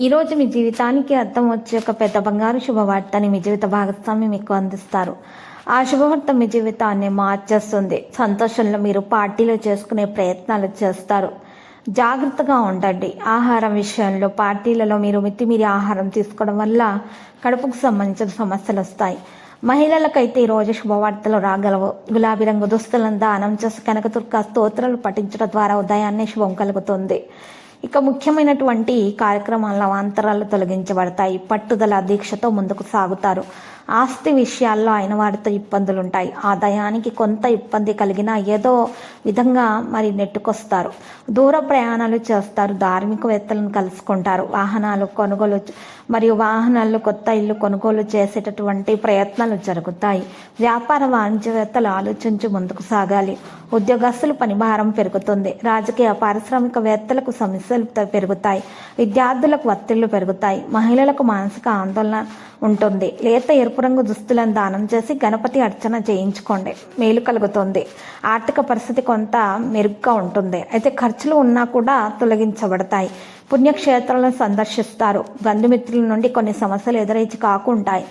ఈరోజు మీ జీవితానికి అర్థం వచ్చే ఒక పెద్ద బంగారు శుభవార్తని మీ జీవిత భాగస్వామి మీకు అందిస్తారు. ఆ శుభవార్త మీ జీవితాన్ని మార్చేస్తుంది. సంతోషంలో మీరు పార్టీలు చేసుకునే ప్రయత్నాలు చేస్తారు. జాగ్రత్తగా ఉండండి. ఆహారం విషయంలో పార్టీలలో మీరు మితిమీరి ఆహారం తీసుకోవడం వల్ల కడుపుకు సంబంధించిన సమస్యలు వస్తాయి. మహిళలకైతే ఈరోజు శుభవార్తలు రాగలవు. గులాబీ రంగు దుస్తులను దానం చేసి కనకదుర్గ స్తోత్రాలు పఠించడం ద్వారా ఉదయాన్నే శుభం కలుగుతుంది. ఇక ముఖ్యమైనటువంటి కార్యక్రమాల అవాంతరాలు తొలగించబడతాయి. పట్టుదల దీక్షతో ముందుకు సాగుతారు. ఆస్తి విషయాల్లో అయిన వారితో ఇబ్బందులు ఉంటాయి ఆదాయానికి కొంత ఇబ్బంది కలిగినా ఏదో విధంగా మరి నెట్టుకొస్తారు. దూర ప్రయాణాలు చేస్తారు. ధార్మికవేత్తలను కలుసుకుంటారు. వాహనాలు కొనుగోలు మరియు వాహనాలు కొత్త ఇల్లు కొనుగోలు చేసేటటువంటి ప్రయత్నాలు జరుగుతాయి. వ్యాపార వాణిజ్యవేత్తలు ఆలోచించి ముందుకు సాగాలి. ఉద్యోగస్తులు పనిభారం పెరుగుతుంది. రాజకీయ పారిశ్రామికవేత్తలకు సమస్యలు పెరుగుతాయి. విద్యార్థులకు ఒత్తిళ్ళు పెరుగుతాయి. మహిళలకు మానసిక ఆందోళన ఉంటుంది. లేత ఎరుపు రంగు దుస్తులను దానం చేసి గణపతి అర్చన చేయించుకోండి. మేలు కలుగుతుంది. ఆర్థిక పరిస్థితి కొంత మెరుగ్గా ఉంటుంది. అయితే ఖర్చులు ఉన్నా కూడా తొలగించబడతాయి. పుణ్యక్షేత్రాలను సందర్శిస్తారు. బంధుమిత్రుల నుండి కొన్ని సమస్యలు ఎదురైచి కాకుంటాయి.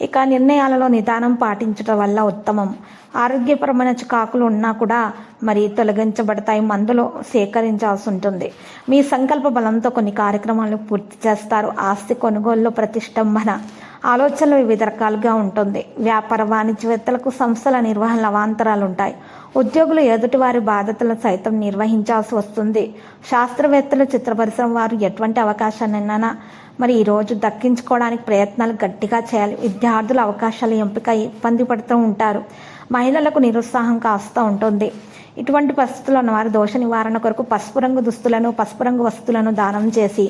ఇక నిర్ణయాలలో నిదానం పాటించడం వల్ల ఉత్తమం. ఆరోగ్యపరమైన చికాకులు ఉన్నా కూడా మరి తొలగించబడతాయి. మందులు సేకరించాల్సి ఉంటుంది. మీ సంకల్ప బలంతో కొన్ని కార్యక్రమాలు పూర్తి చేస్తారు. ఆస్తి కొనుగోలులో ప్రతిష్టంభన. ఆలోచనలు వివిధ రకాలుగా ఉంటుంది. వ్యాపార వాణిజ్యవేత్తలకు సంస్థల నిర్వహణ అవాంతరాలు ఉంటాయి ఉద్యోగులు ఎదుటివారి బాధ్యతలను సైతం నిర్వహించాల్సి వస్తుంది. శాస్త్రవేత్తలు చిత్ర పరిశ్రమ వారు ఎటువంటి అవకాశాన్నైనా మరి ఈరోజు దక్కించుకోవడానికి ప్రయత్నాలు గట్టిగా చేయాలి. విద్యార్థుల అవకాశాల ఎంపిక ఇబ్బంది పడుతూ ఉంటారు. మహిళలకు నిరుత్సాహం కాస్తూ ఉంటుంది. ఇటువంటి పరిస్థితుల్లో ఉన్న వారు దోష నివారణ కొరకు పసుపు రంగు దుస్తులను పసుపు రంగు వస్తువులను దానం చేసి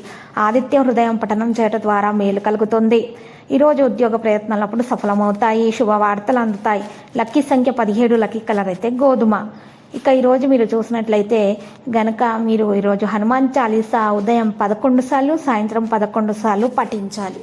ఆదిత్య హృదయం పఠనం చేయడం ద్వారా మేలు కలుగుతుంది. ఈరోజు ఉద్యోగ ప్రయత్నాలప్పుడు సఫలమవుతాయి. శుభవార్తలు అందుతాయి. లక్కీ సంఖ్య పదిహేడు లక్కీ కలర్ అయితే గోధుమ. ఇక ఈరోజు మీరు చూసినట్లయితే గనక మీరు ఈరోజు హనుమాన్ చాలీసా ఉదయం పదకొండు సార్లు సాయంత్రం పదకొండు సార్లు పఠించాలి.